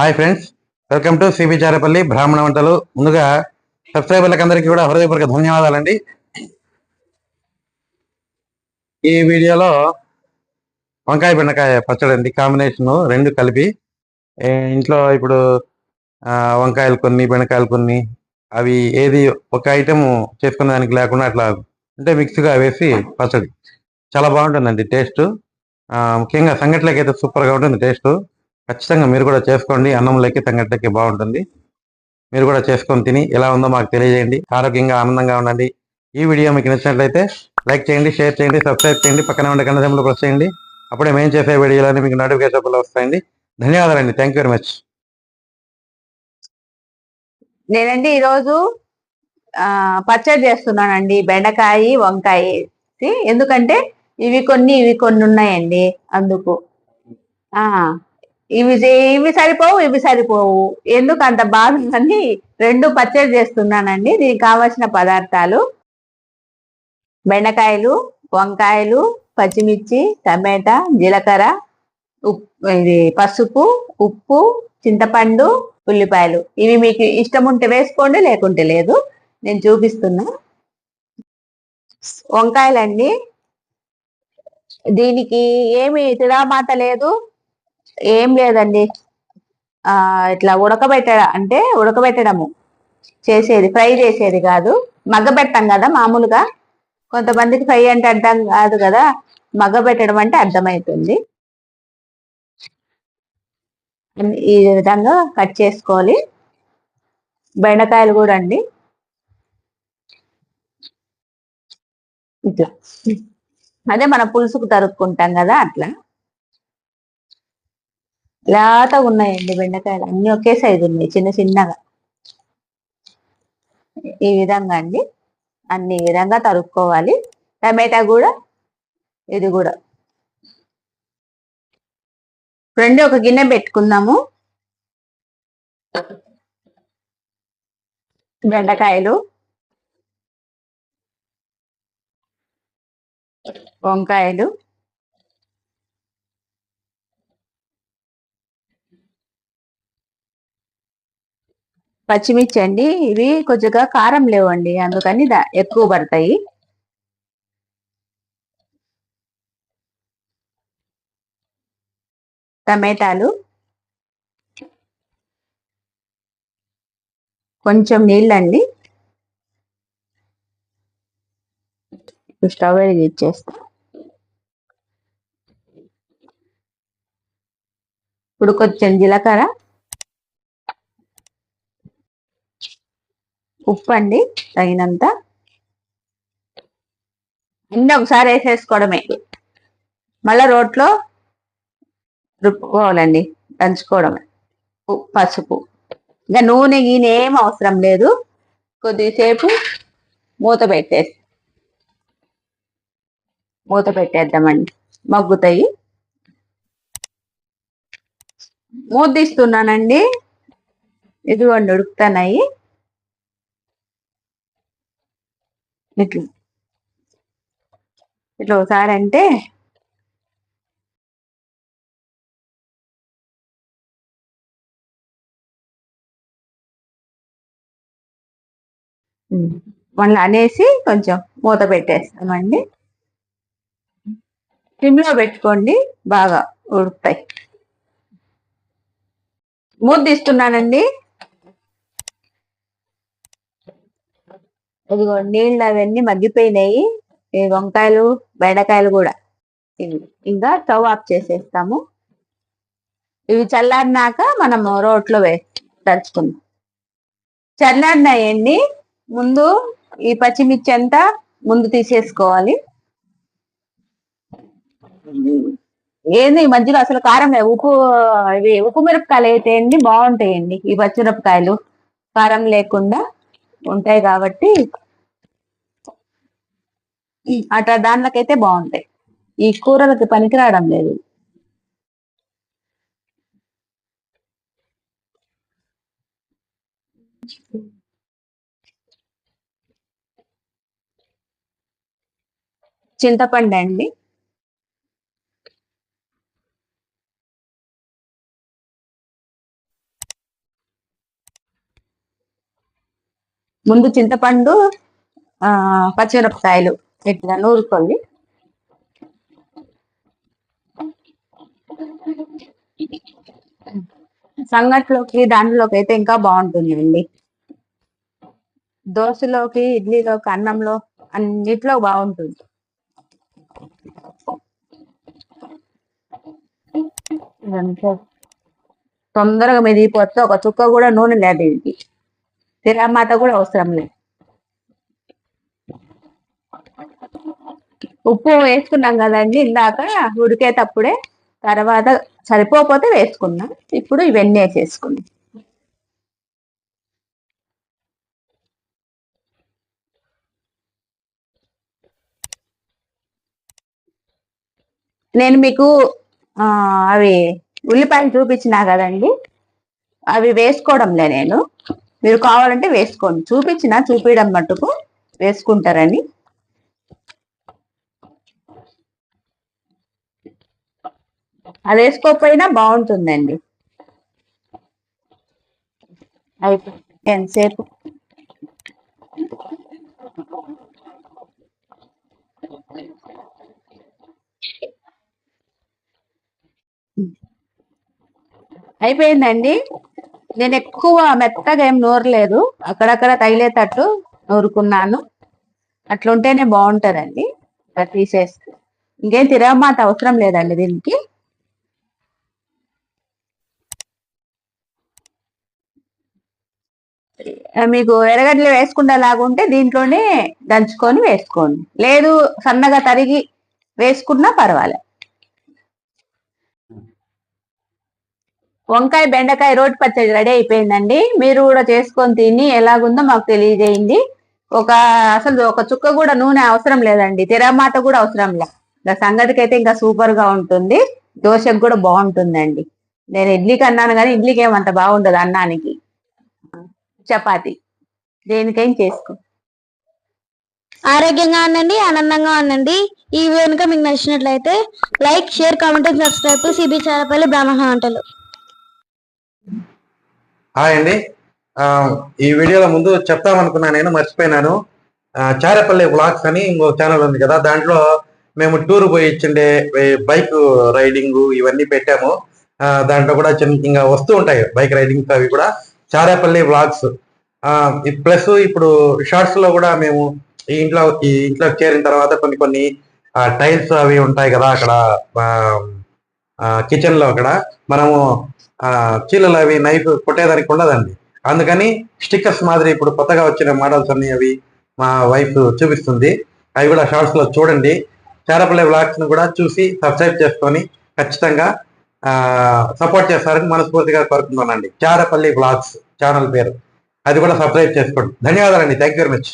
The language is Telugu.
Hi friends welcome to C B Charapalli బ్రాహ్మణ వంటలు ముందుగా సబ్స్క్రైబర్లకు అందరికీ కూడా హృదయపూర్వక ధన్యవాదాలండి. ఈ వీడియోలో వంకాయ బెండకాయ పచ్చడి అండి కాంబినేషన్ రెండు కలిపి. ఇంట్లో ఇప్పుడు వంకాయలు కొన్ని బెండకాయలు కొన్ని అవి ఏది ఒక ఐటెం చేసుకునే దానికి లేకుండా అట్లా అంటే మిక్స్గా వేసి పచ్చడి. చాలా బాగుంటుందండి టేస్ట్. ముఖ్యంగా సంగట్లోకి అయితే సూపర్గా ఉంటుంది టేస్ట్. ఖచ్చితంగా మీరు కూడా చేసుకోండి. అన్నంలోకి సంగట్లోకి బాగుంటుంది. మీరు కూడా చేసుకొని తిని ఎలా ఉందో మాకు తెలియజేయండి. ఆరోగ్యంగా ఆనందంగా ఉండండి. ఈ వీడియో మీకు నచ్చినట్లయితే లైక్ చేయండి షేర్ చేయండి సబ్స్క్రైబ్ చేయండి పక్కన ఉండే గంట ప్రెస్ చేయండి. అప్పుడే మేము చేసే వీడియోలన్నీ మీకు నోటిఫికేషన్ వస్తాయండి. ధన్యవాదాలండి. థ్యాంక్ యూ వెరీ మచ్ నేనండి ఈరోజు పచ్చడి చేస్తున్నానండి. బెండకాయ వంకాయ ఎందుకంటే ఇవి కొన్ని ఇవి కొన్ని ఉన్నాయండి అందుకు. ఆ. ఇవి చే- ఇవి సరిపోవు ఇవి సరిపోవు. ఎందుకు అంత బాగుందని రెండు పచ్చడి చేస్తున్నానండి. దీనికి కావాల్సిన పదార్థాలు బెండకాయలు వంకాయలు పచ్చిమిర్చి టమాటా జీలకర్ర ఇది పసుపు ఉప్పు చింతపండు ఉల్లిపాయలు. ఇవి మీకు ఇష్టం ఉంటే వేసుకోండి లేకుంటే లేదు. నేను చూపిస్తున్నా. వంకాయలండి. దీనికి ఏమి తిరామాత లేదు. ఏం లేదండి. ఆ ఇట్లా ఉడకబెట్టడం అంటే ఉడకబెట్టడము చేసేది ఫ్రై చేసేది కాదు. మగ్గబెట్టాం కదా మామూలుగా. కొంతమందికి ఫ్రై అంటే అర్థం కాదు కదా. మగ్గబెట్టడం అంటే అర్థమవుతుంది ఈ విధంగా కట్ చేసుకోవాలి. బెండకాయలు కూడా అండి. ఇట్లా. అదే మన పులుసుకు తరుక్కుంటాం కదా అట్లా. లేత ఉన్నాయండి బెండకాయలు. అన్ని ఒకే సైజు ఉన్నాయి చిన్న చిన్నగా. ఈ విధంగా అండి. అన్ని విధంగా తరుక్కోవాలి. టమాటా కూడా ఇది కూడా. రెండు ఒక గిన్నె పెట్టుకుందాము. బెండకాయలు. వంకాయలు. పచ్చిమిర్చి అండి. ఇవి కొద్దిగా కారం లేవండి. అందుకని ఎక్కువ పడతాయి. టమాటాలు. కొంచెం నీళ్ళండి. స్టవ్ ఇచ్చేస్తా. ఇప్పుడు కొంచెం జీలకర్ర. ఉప్పు అండి తగినంత. అన్నీ ఒకసారి వేసేసుకోవడమే. మళ్ళీ రోట్లో రుబ్బుకోవాలండి దంచుకోవడమే. పసుపు. ఇంకా నూనె గీనె ఏం అవసరం లేదు. కొద్దిసేపు మూత పెట్టేసి మూత పెట్టేద్దామండి. మగ్గుతాయి. మూత తీస్తున్నానండి. ఇదిగోండి ఉడుకుతున్నాయి. ఇట్లా ఇట్లా ఒకసారి అంటే మళ్ళీ అనేసి కొంచెం మూత పెట్టేస్తామండి. సిమ్లో పెట్టుకోండి బాగా ఉడుకుతాయి. మూత తీస్తున్నానండి. ఇదిగో నీళ్ళు అవన్నీ మగ్గిపోయినాయి. ఈ వంకాయలు బెండకాయలు కూడా. ఇంకా స్టవ్ ఆఫ్ చేసేస్తాము. ఇవి చల్లారినాక మనం రోట్లో వే తడుచుకుందాం. చల్లారినాయండి ముందు ఈ పచ్చిమిర్చి అంతా ముందు తీసేసుకోవాలి. ఏంది ఈ మధ్యలో అసలు కారం ఉప్పు ఇవి ఉప్పు మిరపకాయలు అయితే అండి బాగుంటాయండి ఈ పచ్చిమిరపకాయలు. కారం లేకుండా ఉంటాయి కాబట్టి అట్లా దానిలకైతే బాగుంటాయి. ఈ కూరలకి పనికిరావడం లేదు. చింతపండు అండి. ముందు చింతపండు పచ్చిమిరపకాయలు. ఇట్లా నూరుకోండి. సంగట్లోకి దాంట్లోకి అయితే ఇంకా బాగుంటుంది అండి దోశలోకి ఇడ్లీలోకి అన్నంలో అన్నిట్లో బాగుంటుంది. తొందరగా మెదిగిపోతే ఒక చుక్క కూడా నూనె లేదు దీనికి తిరమాత కూడా అవసరం లేదు. ఉప్పు వేసుకున్నాం కదండి ఇందాక ఉడికేటప్పుడే. తర్వాత సరిపోకపోతే వేసుకున్నాం. ఇప్పుడు ఇవన్నీ వేసేసుకున్నాం. నేను మీకు అవి ఉల్లిపాయలు చూపించినా కదండి. అవి వేసుకోవడంలే నేను. మీరు కావాలంటే వేసుకోండి. చూపించిన చూపించడం మట్టుకు వేసుకుంటారని. అది వేసుకోకపోయినా బాగుంటుందండి. అయిపోయి ఎంతసేపు? అయిపోయిందండి. నేను ఎక్కువ మెత్తగా ఏం నూరలేదు. అక్కడక్కడ తగిలేటట్టు నూరుకున్నాను. అట్లుంటేనే బాగుంటుందండి. ఇట్లా తీసేసి ఇంకేం తిరగమాత అవసరం లేదండి దీనికి ఆ, మీకు ఎర్రగడ్డలు వేసుకుంటే లాగుంటే దీంట్లోనే దంచుకొని వేసుకోండి. లేదు సన్నగా తరిగి వేసుకున్నా పర్వాలే. వంకాయ బెండకాయ రోటి పచ్చడి రెడీ అయిపోయిందండి. మీరు కూడా చేసుకొని తిని ఎలాగుందో మాకు తెలియజేయండి. ఒక అసలు ఒక చుక్క కూడా నూనె అవసరం లేదండి. తిరమాట కూడా అవసరం లే. ఇంకా సంగతికి అయితే ఇంకా సూపర్గా ఉంటుంది. దోశకు కూడా బాగుంటుందండి. నేను ఇడ్లీకి అన్నాను కానీ ఇడ్లీకి ఏమంత బాగుండదు అన్నానికి. చపాతి. దేనికైనా చేసుకో. ఆరోగ్యంగా ఉండండి ఆనందంగా ఉండండి. ఈ వీడియో కనుక మీకు నచ్చినట్లయితే like share comment subscribe to CB Charapalli బ్రాహ్మణ వంటలు హాయ్ అండి. ఆ, ఈ వీడియోలో ముందు చెప్తామనుకున్నా నేను మర్చిపోయినాను. చారేపల్లి బ్లాగ్స్ అని ఇంకో ఛానల్ ఉంది కదా దాంట్లో మేము టూర్ పోయి ఇచ్చిండే బైక్ రైడింగ్ ఇవన్నీ పెట్టాము. ఆ, దాంట్లో కూడా చిన్న ఇంకా వస్తూ ఉంటాయి బైక్ రైడింగ్ అవి కూడా. చారేపల్లి వ్లాగ్స్ ప్లస్ ఇప్పుడు షార్ట్స్లో కూడా మేము ఈ ఇంట్లో ఈ ఇంట్లో చేరిన తర్వాత కొన్ని కొన్ని టైల్స్ అవి ఉంటాయి కదా అక్కడ కిచెన్లో అక్కడ. మనము చీలలు అవి నైఫ్ కొట్టేదానికి ఉండదండి. అందుకని స్టిక్కర్స్ మాదిరి ఇప్పుడు కొత్తగా వచ్చిన మోడల్స్ అన్ని అవి మా వైఫ్ చూపిస్తుంది. అవి కూడా షార్ట్స్లో చూడండి. చారపల్లి బ్లాగ్స్ను కూడా చూసి సబ్స్క్రైబ్ చేసుకొని ఖచ్చితంగా సపోర్ట్ చేస్తారని మనస్ఫూర్తిగా కోరుకుంటున్నానండి. చారపల్లి బ్లాగ్స్ ఛానల్ పేరు. అది కూడా సబ్స్క్రైబ్ చేసుకోండి. ధన్యవాదాలండి. Thank you very much